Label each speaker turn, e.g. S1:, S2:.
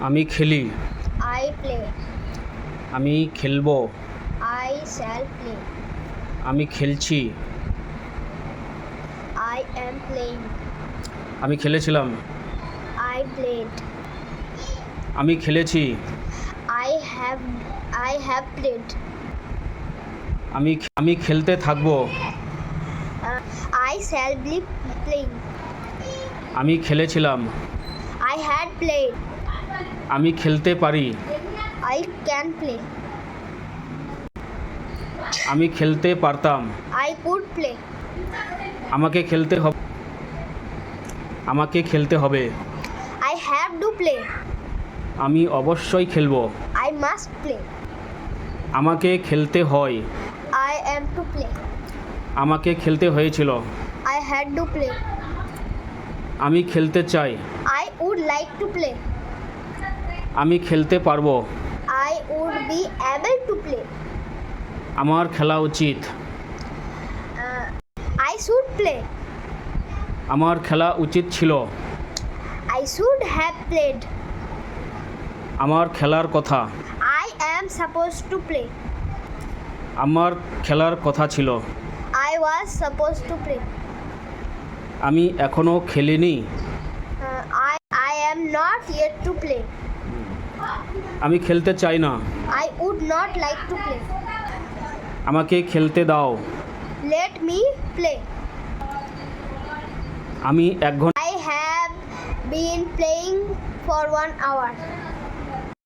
S1: আমি খেলি।
S2: I play
S1: আমি খেলব।
S2: আই শ্যাল প্লে
S1: আমি খেলছি।
S2: আই অ্যাম প্লেইং
S1: আমি খেলেছিলাম।
S2: আই প্লেড
S1: আমি খেলেছি।
S2: I have I have played
S1: আমি আমি খেলতে থাকব।
S2: আই শ্যাল বি প্লেইং
S1: আমি খেলেছিলাম।
S2: আই হ্যাড প্লেড
S1: আমি খেলতে পারি।
S2: আই ক্যান প্লে
S1: আমি খেলতে পারতাম।
S2: আই কুড প্লে
S1: আমাকে খেলতে হবে আমাকে খেলতে হবে।
S2: আই হ্যাভ টু প্লে
S1: আমি অবশ্যই খেলব।
S2: আই মাস্ট প্লে
S1: আমাকে খেলতে হয়।
S2: আই অ্যাম টু প্লে
S1: আমাকে খেলতে হয়েছিল।
S2: আই হ্যাড টু প্লে
S1: আমি খেলতে চাই।
S2: I would like to play
S1: আমি খেলতে পারব।
S2: I would be able to play
S1: আমার খেলা উচিত।
S2: আই শুড প্লে
S1: আমার খেলা উচিত ছিল।
S2: আই শুড হ্যাভ প্লেড
S1: আমার খেলার কথা।
S2: I am suppose to play
S1: আমার খেলার কথা ছিল।
S2: I was suppose to play
S1: আমি এখনও খেলিনি।
S2: I I am not yet to play
S1: আমি খেলতে চাই না।
S2: I would not like to play
S1: আমাকে খেলতে দাও।
S2: লেট মি প্লে
S1: আমি এক ঘণ্টা
S2: I have been playing for one hour